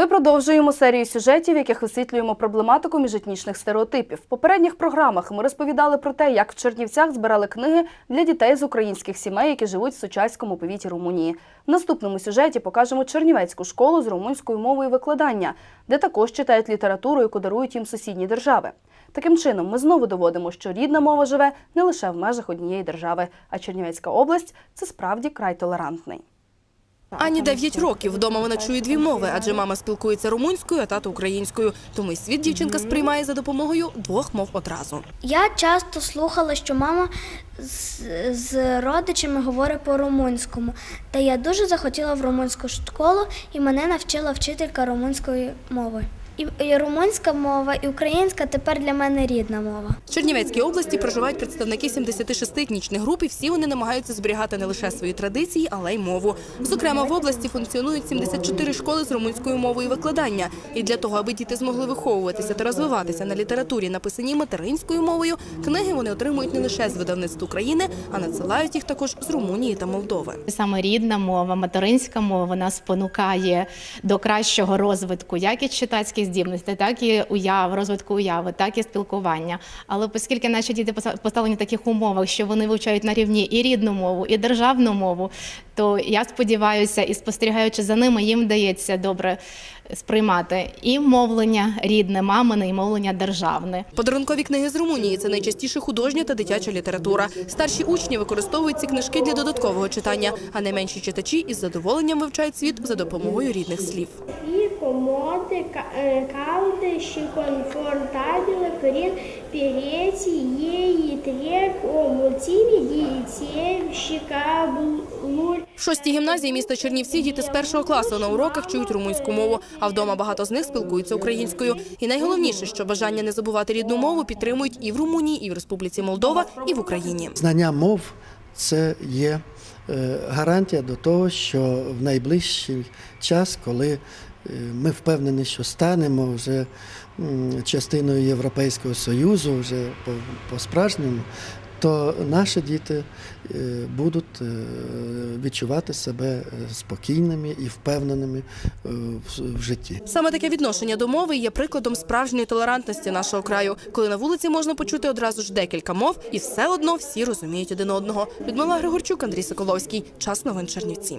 Ми продовжуємо серію сюжетів, в яких висвітлюємо проблематику міжетнічних стереотипів. В попередніх програмах ми розповідали про те, як в Чернівцях збирали книги для дітей з українських сімей, які живуть в Сучаському повіті Румунії. В наступному сюжеті покажемо Чернівецьку школу з румунською мовою викладання, де також читають літературу, яку дарують їм сусідні держави. Таким чином, ми знову доводимо, що рідна мова живе не лише в межах однієї держави, а Чернівецька область це справді край толерантний. Ані 9 років. Вдома вона чує дві мови, адже мама спілкується румунською, а тато українською. Тому й світ дівчинка сприймає за допомогою двох мов одразу. Я часто слухала, що мама з, з родичами говорить по-румунському. Та я дуже захотіла в румунську школу, і мене навчила вчителька румунської мови. І, і румунська мова, і українська тепер для мене рідна мова. В Чернівецькій області проживають представники 76 етнічних груп, і всі вони намагаються зберігати не лише свої традиції, але й мову. Зокрема, в області функціонують 74 школи з румунською мовою викладання. І для того, аби діти змогли виховуватися та розвиватися на літературі, написаній материнською мовою, книги вони отримують не лише з видавництв України, а надсилають їх також з Румунії та Молдови. Саме рідна мова, материнська мова, вона спонукає до кращого розвитку, як і читацьких здібностей, так і уяв, розвитку уяви, так і спілкування. Але оскільки наші діти поставлені в таких умовах, що вони вивчають на рівні і рідну мову, і державну мову, то я сподіваюся, і спостерігаючи за ними, їм вдається добре сприймати і мовлення рідне, мамине, і мовлення державне. Подарункові книги з Румунії це найчастіше художня та дитяча література. Старші учні використовують ці книжки для додаткового читання, а найменші читачі із задоволенням вивчають світ за допомогою рідних слів. Confortabile, prin pereții ei trec o mulțime de țevi și cabluri. В шостій гімназії міста Чернівці діти з першого класу на уроках чують румунську мову, а вдома багато з них спілкуються українською. І найголовніше, що бажання не забувати рідну мову підтримують і в Румунії, і в Республіці Молдова, і в Україні. Знання мов це є е, гарантія до того, що в найближчий час, коли е, ми впевнені, що станемо вже частиною Європейського Союзу, вже по- по-справжньому, то наші діти е, будуть е, відчувати себе е, спокійними і впевненими е, в житті. Саме таке відношення до мови є прикладом справжньої толерантності нашого краю, коли на вулиці можна почути одразу ж декілька мов, і все одно всі розуміють один одного. Людмила Григорчук, Андрій Соколовський. Час новин Чернівці.